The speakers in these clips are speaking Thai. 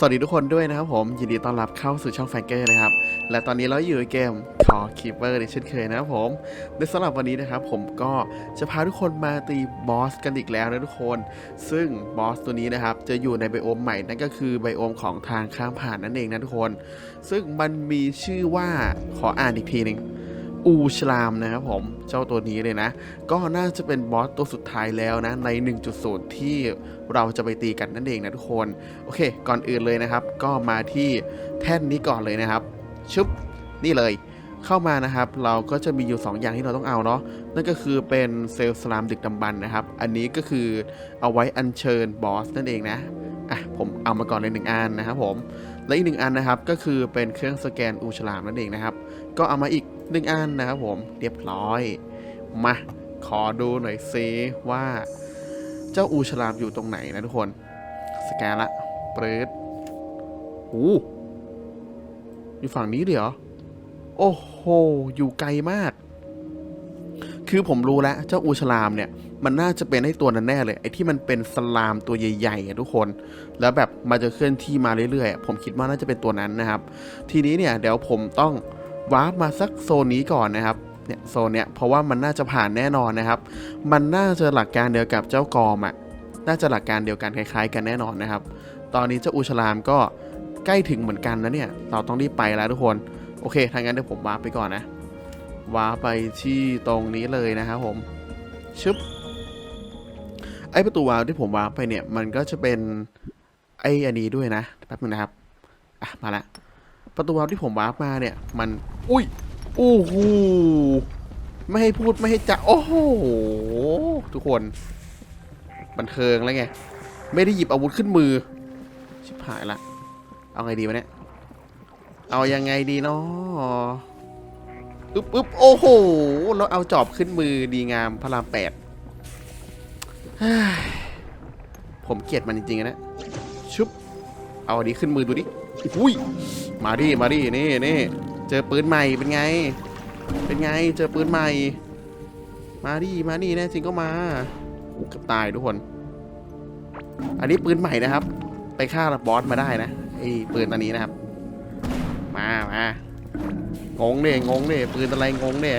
สวัสดีทุกคนด้วยนะครับผม ยินดีต้อนรับเข้าสู่ช่องแฟงเกอร์นะครับ และตอนนี้เราอยู่ในเกมคอคีเปอร์ในเช่นเคยนะครับผมในสำหรับวันนี้นะครับผมก็จะพาทุกคนมาตีบอสกันอีกแล้วนะทุกคน ซึ่งบอสตัวนี้นะครับจะอยู่ในไบโอมใหม่นั่นก็คือไบโอมของทางข้ามผ่านนั่นเองนะทุกคน ซึ่งมันมีชื่อว่าขออ่านอีกทีหนึ่ง อูชลามนะครับผมเจ้าตัวนี้เลยนะ ก็น่าจะเป็นบอสตัวสุดท้ายแล้วนะ ใน 1.0 ที่เราจะไปตีกันนั่นเองนะทุกคน โอเค ก่อนอื่นเลยนะครับ ก็มาที่แท่นนี้ก่อนเลยนะครับ ชุบ นี่เลยเข้ามานะครับ เราก็จะมีอยู่ 2 อย่างที่เราต้องเอาเนาะนั่นก็คือเป็นเซลล์สลามดึกดำบรรนะครับ อันนี้ก็คือเอาไว้อัญเชิญบอสนั่นเองนะอะผมเอามาก่อนเลยหนึ่งอันนะครับผม และอีกหนึ่งอันนะครับก็คือเป็นเครื่องสแกนอูฉลามนั่นเองนะครับ ก็เอามาอีกหนึ่งอันนะครับผมเรียบร้อย มาขอดูหน่อยซิว่า เจ้าอูฉลามอยู่ตรงไหนนะทุกคน สแกนละเปิดโอ้อยู่ฝั่งนี้เดี๋ยวโอ้โห อยู่ไกลมาก คือผมรู้แล้วเจ้าอูฉลามเนี่ย มันน่าจะเป็นไอ้ตัวนั้นแน่เลย ไอ้ที่มันเป็นสลามตัวใหญ่ๆทุกคน แล้วแบบมันจะเคลื่อนที่มาเรื่อยๆ ผมคิดว่าน่าจะเป็นตัวนั้นนะครับ ทีนี้เนี่ยเดี๋ยวผมต้องวาร์ปมาสักโซนนี้ก่อนนะครับเนี่ยโซนเนี้ยเพราะว่ามันน่าจะผ่านแน่นอนนะครับ มันน่าจะหลักการเดียวกับเจ้ากอมอะน่าจะหลักการเดียวกันคล้ายๆ กันแน่นอนนะครับ ตอนนี้เจ้าอูฉลามก็ใกล้ถึงเหมือนกันนะเนี่ย เราต้องรีบไปแล้วทุกคน โอเคทางนั้นเดี๋ยวผมวาร์ปไปก่อนนะ วาร์ไปที่ตรงนี้เลยนะครับผมชึบไอประตูวาร์ที่ผมวาร์ไปเนี่ย มันก็จะเป็นไออันนี้ด้วยนะแป๊บนึงนะครับอะมาละประตูวาร์ที่ผมวาร์มาเนี่ย มันอุ้ยโอ้โหไม่ให้พูดไม่ให้จะโอ้โหทุกคนบันเทิงแล้วไง ไม่ได้หยิบอาวุธขึ้นมือ ชิบหายละ เอาไงดีวะเนี่ย เอายังไงดีเนาะ อึ๊บอึ๊บโอ้โหแล้วเอาจอบขึ้นมือดีงามพระรามแปดผมเกลียดมันจริงๆนะ ชุบ เอาอันนี้ขึ้นมือดูดิ อุ้ย มาดิ มาดิ นี่นี่เจอปืนใหม่เป็นไง เป็นไง เจอปืนใหม่ มาดิ มาดิแน่จริงก็มาเกือบตายทุกคน อันนี้ปืนใหม่นะครับ ไปฆ่าบอสมาได้นะไอ้ปืนอันนี้นะครับ มา มา งงเด้งงเด้ปืนอะไรงงเด้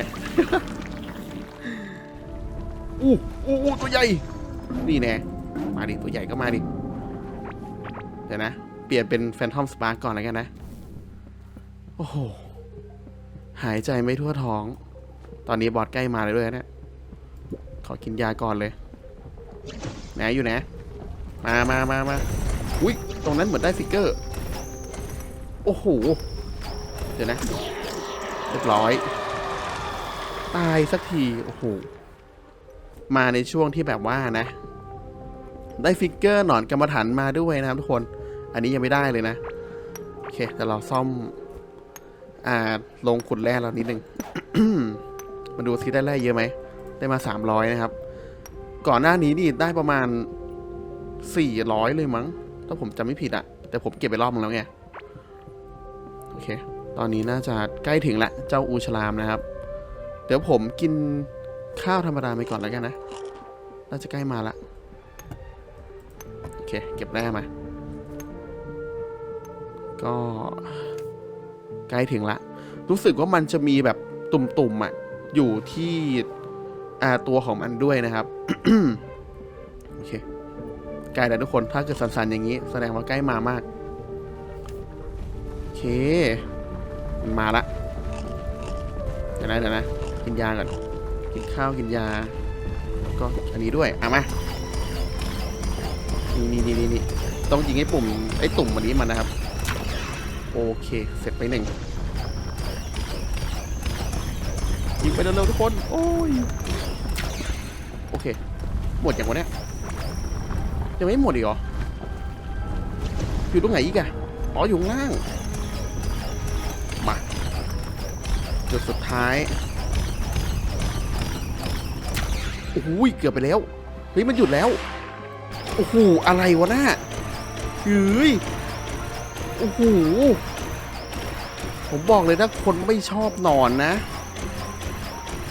อู้อู้อู้ตัวใหญ่ นี่แน่มาดิ ตัวใหญ่ก็มาดิ เดี๋ยวนะ เปลี่ยนเป็นแฟนทอมสปาร์กก่อนแล้วกันนะ โอ้โห หายใจไม่ทั่วท้อง ตอนนี้บอสใกล้มาเลยด้วยนะเนี่ยขอกินยาก่อนเลยไหนอยู่ไหนมามามามาอุ้ย ตรงนั้นเหมือนได้ฟิกเกอร์ โอ้โหเดี๋ยวนะเรียบร้อย ตายสักที โอ้โห มาในช่วงที่แบบว่านะ ได้ฟิกเกอร์หนอนกรรมฐานมาด้วยนะครับทุกคน อันนี้ยังไม่ได้เลยนะ โอเคแต่เราซ่อม อ่า ลงขุดแร่เรานิดนึง มาดูซิได้แร่เยอะไหม ได้มา 300 นะครับ ก่อนหน้านี้นี่ได้ประมาณ 400 เลยมั้ง ถ้าผมจำไม่ผิดอะแต่ผมเก็บไปรอบนึงแล้วไง โอเค ตอนนี้น่าจะใกล้ถึงละเจ้าอูฉลามนะครับ เดี๋ยวผมกินข้าวธรรมดาไปก่อนแล้วกันนะ น่าจะใกล้มาละ โอเค เก็บแร่มา ก็ใกล้ถึงละ รู้สึกว่ามันจะมีแบบตุ่มๆอะ อยู่ที่อาตัวของมันด้วยนะครับ โอเค ใกล้แล้วทุกคน ถ้าเกิดสันๆอย่างนี้ แสดงว่าใกล้มามาก โอเค มันมาละเดี๋ยวนะเดี๋ยวนะกินยาก่อน กินข้าวกินยา แล้วก็อันนี้ด้วยเอามานี่นี่นี่นี่ต้องยิงไอ้ปุ่มไอ้ตุ่มอันนี้มันนะครับ โอเค เสร็จไปหนึ่งยิงไปเร็วๆทุกคน โอ้ย โอเค หมดอย่างวะเนี่ยยังไม่หมดอีกเหรอ อยู่ตรงไหนอีกอะอ๋ออยู่ข้างล่าง จุดสุดท้ายโอ้โหเกือบไปแล้ว เฮ้ย มันหยุดแล้ว โอ้โห อะไรวะน่าเฮ้ย โอ้โห ผมบอกเลยถ้าคนไม่ชอบนอนนะ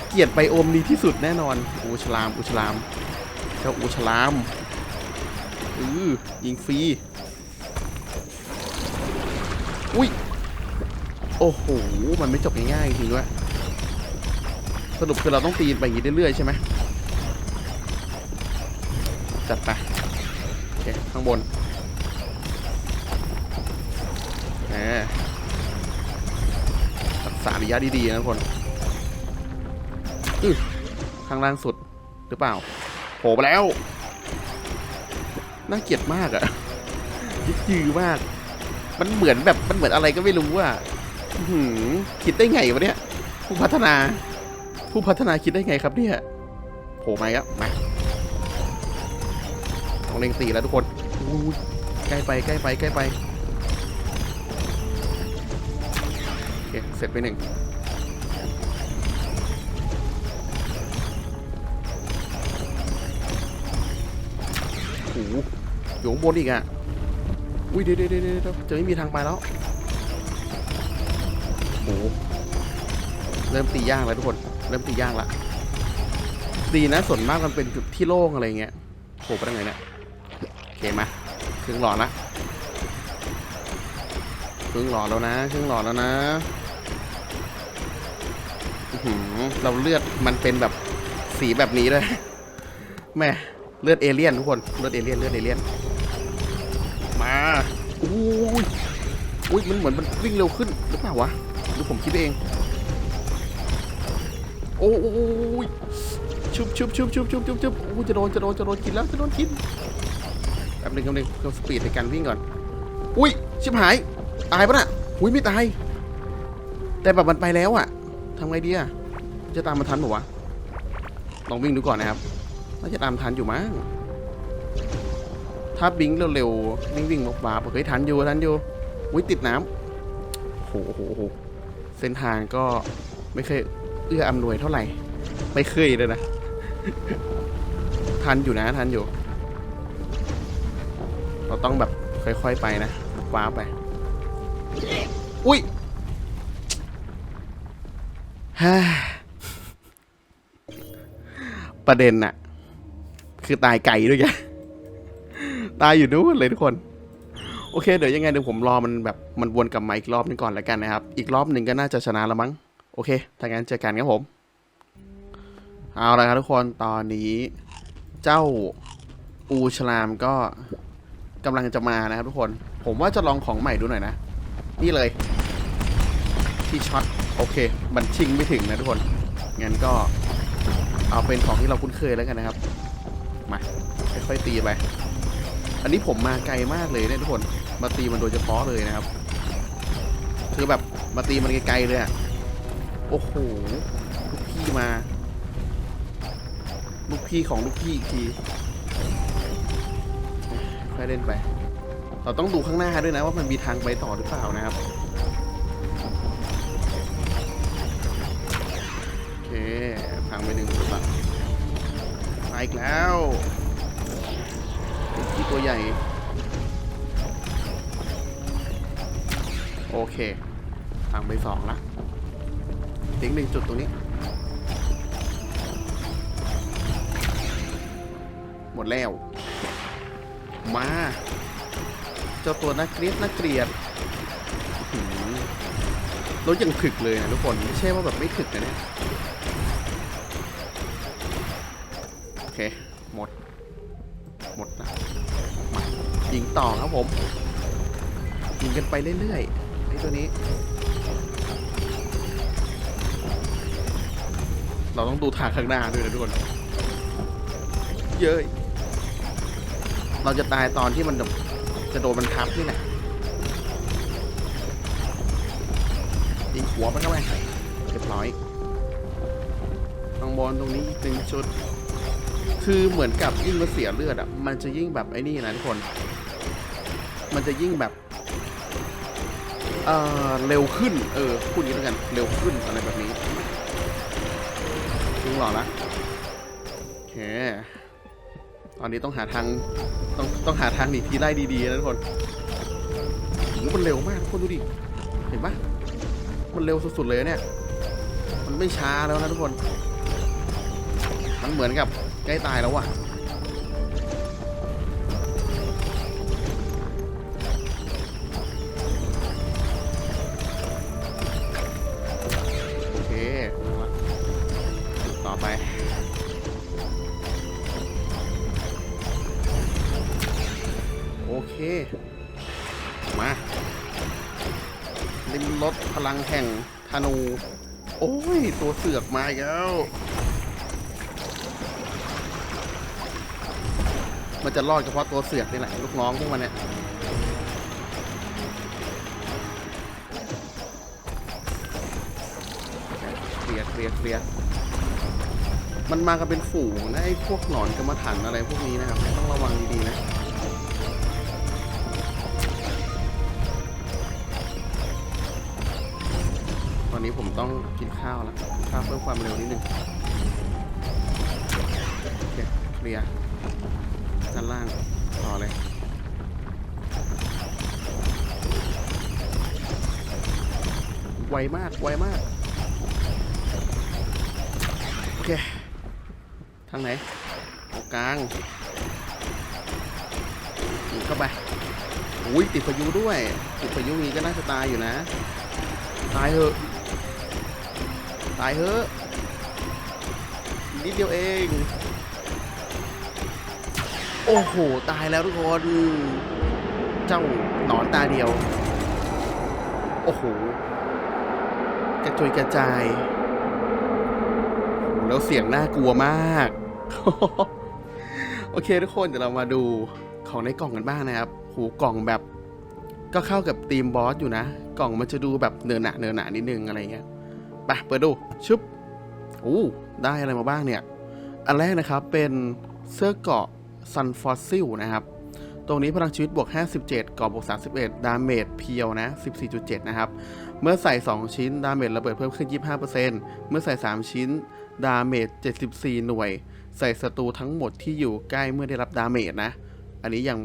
เกลียดไบโอมนี้ที่สุดแน่นอน อูฉลาม อูฉลาม เจ้าอูฉลามอือยิงฟรี อุ้ย โอ้โห มันไม่จบง่ายๆจริงด้วยสรุปคือเราต้องตีไปอย่างนี้เรื่อยๆใช่ไหมจัดไปโอเคข้างบนแหมรักษาระยะดีๆนะคนอือข้างล่างสุดหรือเปล่าโผล่ไปแล้ว น่าเกลียดมากอะยึดยือมาก มันเหมือนแบบมันเหมือนอะไรก็ไม่รู้อะ หือคิดได้ไงวะเนี่ย ผู้พัฒนา ผู้พัฒนาคิดได้ไงครับเนี่ยโผล่มาครับมาต้องเล็งตีแล้วทุกคนใกล้ไปใกล้ไปใกล้ไปโอเคเสร็จไปหนึ่งโอ้โหอยู่บนอีกอะอุ้ยเดี๋ยวเดี๋ยวเดี๋ยวจะไม่มีทางไปแล้ว หเริ่มตียากแล้วทุกคน เริ่มตียากละ ดีนะส่วนมากมันเป็นจุดที่โล่งอะไรเงี้ยโผล่ไปทางไหนเนี่ยโอเคมาครึ่งหลอดละครึ่งหลอดแล้วนะครึ่งหลอดแล้วนะเราเลือดมันเป็นแบบสีแบบนี้เลยแม่เลือดเอเลี่ยนทุกคนเลือดเอเลี่ยนเลือดเอเลี่ยนมาอุ้ยอุ้ยมันเหมือนมันวิ่งเร็วขึ้นหรือเปล่าวะ รือผมคิดเอง โอ้ยชุบชุบชุบชุบชุบชุบชุบโอ้ยจะโดนจะโดนจะโดนกินแล้วจะโดนกินแป๊บหนึงแป๊บหนึงเพิ่มสปีดในการวิ่งก่อน อุ้ยชิบหาย ตายปะน่ะอุ้ยไม่ตาย แต่แบบมันไปแล้วอะทำไงดีอะจะตามมาทันปะวะลองวิ่งดูก่อนนะครับน่าจะตามทันอยู่มั้งถ้าบิงเร็วๆวิ่งวิ่งบาบๆเฮ้ยทันอยู่ทันอยู่วิติดน้ำโหโหโห เส้นทางก็ไม่เคยเอื้ออำนวยเท่าไหร่ ไม่เคยเลยนะ ทันอยู่นะทันอยู่ เราต้องแบบค่อยๆไปนะว้าไป อุ้ยฮ่าประเด็นน่ะ คือตายไก่ด้วยแกตายอยู่นู้นเลยทุกคน เคเดี๋ยวยังไงเดี๋ยวผมรอมันแบบมันวนกลับมาอีกรอบนึงก่อนแล้วกันนะครับ อีกรอบหนึ่งก็น่าจะชนะแล้วมั้ง โอเคถ้างั้นเจอกันครับผม เอาละครับทุกคนตอนนี้ เจ้าอูฉลามก็กำลังจะมานะครับทุกคน ผมว่าจะลองของใหม่ดูหน่อยนะ นี่เลย ที่ช็อตโอเค มันชิงไม่ถึงนะทุกคน งั้นก็เอาเป็นของที่เราคุ้นเคยแล้วกันนะครับ มา ค่อยๆตีไป อันนี้ผมมาไกลมากเลยเนี่ยทุกคน มาตีมันโดยเฉพาะเลยนะครับ คือแบบมาตีมันไกลๆเลยอะโอ้โหลูกพี่มา ลูกพี่ของลูกพี่อีกทีค่อยเล่นไป เราต้องดูข้างหน้าด้วยนะว่ามันมีทางไปต่อหรือเปล่านะครับโอเคพังไปหนึ่งจุดละมาอีกแล้วที่ตัวใหญ่ โอเคพังไปสองละทิ้งหนึ่งจุดตรงนี้ หมดแล้ว มา เจ้าตัวน่าเกลียดน่าเกลียดอื้อหือรถยังถึกเลยนะทุกคน ไม่ใช่ว่าแบบไม่ถึกนะเนี่ยโอเค หมด หมดนะยิงต่อครับผมยิงกันไปเรื่อยๆ ไอ้ตัวนี้ เราต้องดูทางข้างหน้าด้วยนะทุกคน เย้ย เราจะตายตอนที่มันแบบจะโดนมันทับนี่แหละยิงหัวมันเข้าไปเรียบร้อยตรงบอลตรงนี้อีกหนึ่งชุด คือเหมือนกับยิ่งมันเสียเลือดอะ มันจะยิ่งแบบไอ้นี่นะทุกคน มันจะยิ่งแบบ เอ่อเร็วขึ้น เออพูดอย่างนี้แล้วกันเร็วขึ้นอะไรแบบนี้ถึงหรอละโอเคตอนนี้ต้องหาทางต้องต้องหาทางหนีทีไล่ดีๆนะทุกคนโอ้โหมันเร็วมากทุกคนดูดิเห็นปะมันเร็วสุดๆเลยเนี่ย มันไม่ช้าแล้วนะทุกคน มันเหมือนกับใกล้ตายแล้วว่ะ ธนู โอ้ย ตัวเสือกมาอีกแล้ว มันจะรอดเฉพาะตัวเสือกนี่แหละลูกน้องพวกมันเนี่ยเคลียร์เคลียร์เคลียร์มันมากันเป็นฝูงนะไอ้พวกหนอนกรรมฐานอะไรพวกนี้นะครับต้องระวังดีๆนะ นี้ผมต้องกินข้าวแล้วกินข้าวเพิ่มความเร็วนิดนึงโอเคเคลียร์ด้านล่างต่อเลยไวมากไวมาก โอเค ทางไหนตรงกลางหมุนเข้าไปอุ้ยติดพายุด้วย ติดพายุนี้ก็น่าจะตายอยู่นะ ตายเถอะ ตายเถอนิดเดียวเอง โอ้โห ตายแล้วทุกคน เจ้าหนอนตาเดียว โอ้โห กระจุยกระจายโอ้โหแล้วเสียงน่ากลัวมาก โอเคทุกคนเดี๋ยวเรามาดูของในกล่องกันบ้างนะครับหูกล่องแบบ ก็เข้ากับธีมบอสอยู่นะ กล่องมันจะดูแบบเนื้อหนาเนื้อหนานิดนึงอะไรเงี้ย ไปเปิดดูชึบอู้ได้อะไรมาบ้างเนี่ย อันแรกนะครับเป็นเสื้อเกาะซันฟอสซิลนะครับ ตรงนี้พลังชีวิตบวก 57เกราะบวก 31 ดาเมจเพียวนะ 14.7 นะครับ เมื่อใส่ 2 ชิ้น ดาเมจระเบิดเพิ่มขึ้น 25%เมื่อใส่ 3 ชิ้น ดาเมจ 74 หน่วย ใส่ศัตรูทั้งหมดที่อยู่ใกล้เมื่อได้รับดาเมจนะ อันนี้ยัง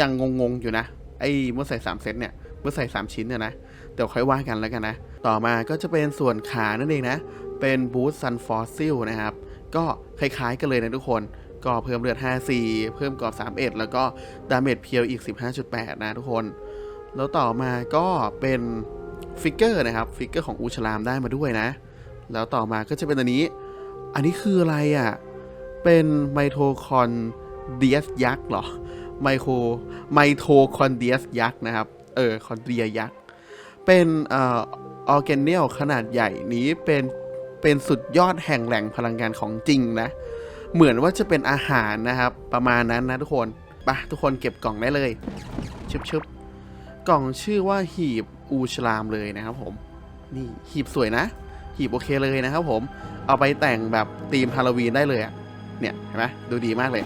ยังงงๆอยู่นะ ไอ้เมื่อใส่ 3 เซตเนี่ย เมื่อใส่ 3 ชิ้นเนี่ยนะ เดี๋ยวค่อยว่ากันแล้วกันนะ ต่อมาก็จะเป็นส่วนขานั่นเองนะ เป็นบูสซันฟอสซิลนะครับ ก็คล้ายๆกันเลยนะทุกคนก็เพิ่มเลือด 54 เพิ่มกรอบ 31 แล้วก็ดาเมจเพียวอีก 15.8 นะทุกคน แล้วต่อมาก็เป็นฟิกเกอร์นะครับ ฟิกเกอร์ของอูชลามได้มาด้วยนะ แล้วต่อมาก็จะเป็นอันนี้ อันนี้คืออะไรอะ่ะ เป็นไมโทคอนเดียสยักษ์เหรอ ไมโครไมโทคอนเดียสยักษ์นะครับ เออ คอนเดียยักษ์ เป็นออร์แกเนลขนาดใหญ่นี้เป็นเป็นสุดยอดแห่งแหล่งพลังงานของจริงนะ เหมือนว่าจะเป็นอาหารนะครับ ประมาณนั้นนะทุกคนปะทุกคนเก็บกล่องได้เลยชึบชึบกล่องชื่อว่าหีบอูชลามเลยนะครับผม นี่หีบสวยนะ หีบโอเคเลยนะครับผม เอาไปแต่งแบบธีมฮาโลวีนได้เลยอะเนี่ยเห็นไหมดูดีมากเลย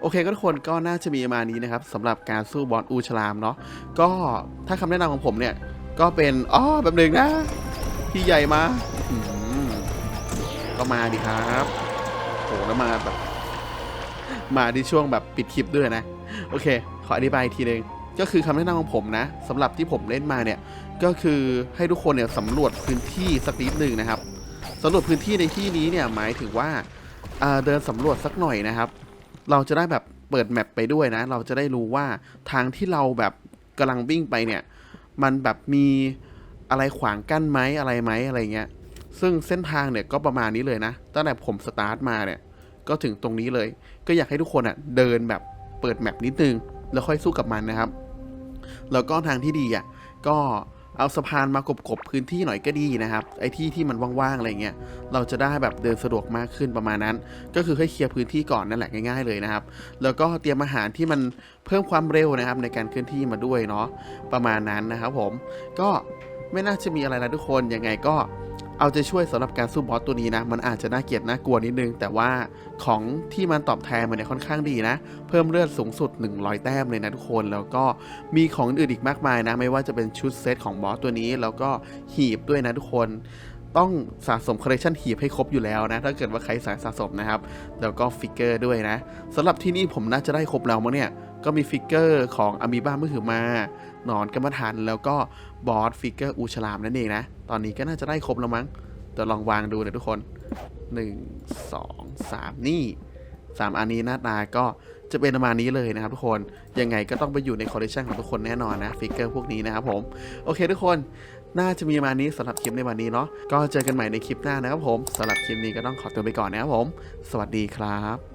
โอเคก็ทุกคนก็น่าจะมีประมาณนี้นะครับสำหรับการสู้บอสอูชลามเนาะก็ถ้าคำแนะนำของผมเนี่ย ก็เป็นอ๋อแบบหนึ่งนะ พี่ใหญ่มาก็มาดีครับโหแล้วมาแบบ มาที่ช่วงแบบปิดคลิปด้วยนะ โอเค ขออธิบายอีกทีนึงก็คือคำแนะนำของผมนะสำหรับที่ผมเล่นมาเนี่ย ก็คือให้ทุกคนเนี่ยสำรวจพื้นที่สักนิดหนึ่งนะครับสำรวจพื้นที่ในที่นี้เนี่ยหมายถึงว่าเดินสำรวจสักหน่อยนะครับ เราจะได้แบบเปิดแมปไปด้วยนะ เราจะได้รู้ว่าทางที่เราแบบกำลังวิ่งไปเนี่ย มันแบบมีอะไรขวางกั้นไหมอะไรไหมอะไรเงี้ย ซึ่งเส้นทางเนี่ยก็ประมาณนี้เลยนะ ตั้งแต่ผมสตาร์ทมาเนี่ย ก็ถึงตรงนี้เลย ก็อยากให้ทุกคนอะเดินแบบเปิดแมปนิดนึง แล้วค่อยสู้กับมันนะครับ แล้วก็ทางที่ดีอะก็ เอาสะพานมากบๆพื้นที่หน่อยก็ดีนะครับ ไอ้ที่ที่มันว่างๆอะไรเงี้ย เราจะได้แบบเดินสะดวกมากขึ้นประมาณนั้น ก็คือให้เคลียร์พื้นที่ก่อนนั่นแหละง่ายๆเลยนะครับ แล้วก็เตรียมอาหารที่มันเพิ่มความเร็วนะครับ ในการเคลื่อนที่มาด้วยเนาะ ประมาณนั้นนะครับผม ก็ไม่น่าจะมีอะไรนะทุกคน ยังไงก็ เอาใจช่วยสำหรับการสู้บอสตัวนี้นะ มันอาจจะน่าเกลียดน่ากลัวนิดนึง แต่ว่าของที่มันตอบแทนมันเนี่ยค่อนข้างดีนะ เพิ่มเลือดสูงสุด 100 แต้มเลยนะทุกคน แล้วก็มีของอื่นอีกมากมายนะ ไม่ว่าจะเป็นชุดเซตของบอสตัวนี้ แล้วก็หีบด้วยนะทุกคนต้องสะสมคอลเลคชันหีบให้ครบอยู่แล้วนะ ถ้าเกิดว่าใครสายสะสมนะครับ แล้วก็ฟิกเกอร์ด้วยนะสำหรับที่นี่ผมน่าจะได้ครบแล้วมั้งเนี่ย ก็มีฟิกเกอร์ของอามีบ้ามือถือมาหนอนกรรมฐานแล้วก็บอสฟิกเกอร์อูฉลามนั่นเองนะ ตอนนี้ก็น่าจะได้ครบแล้วมั้งเดี๋ยวลองวางดูนะทุกคน 1 2 3 นี่ 3 อันนี้หน้าตาก็จะเป็นประมาณนี้เลยนะครับทุกคน ยังไงก็ต้องไปอยู่ในคอลเลคชันของทุกคนแน่นอนนะฟิกเกอร์พวกนี้นะครับผม โอเคทุกคนน่าจะมีประมาณนี้สำหรับคลิปในวันนี้เนาะก็เจอกันใหม่ในคลิปหน้านะครับผมสำหรับคลิปนี้ก็ต้องขอตัวไปก่อนนะครับผม สวัสดีครับ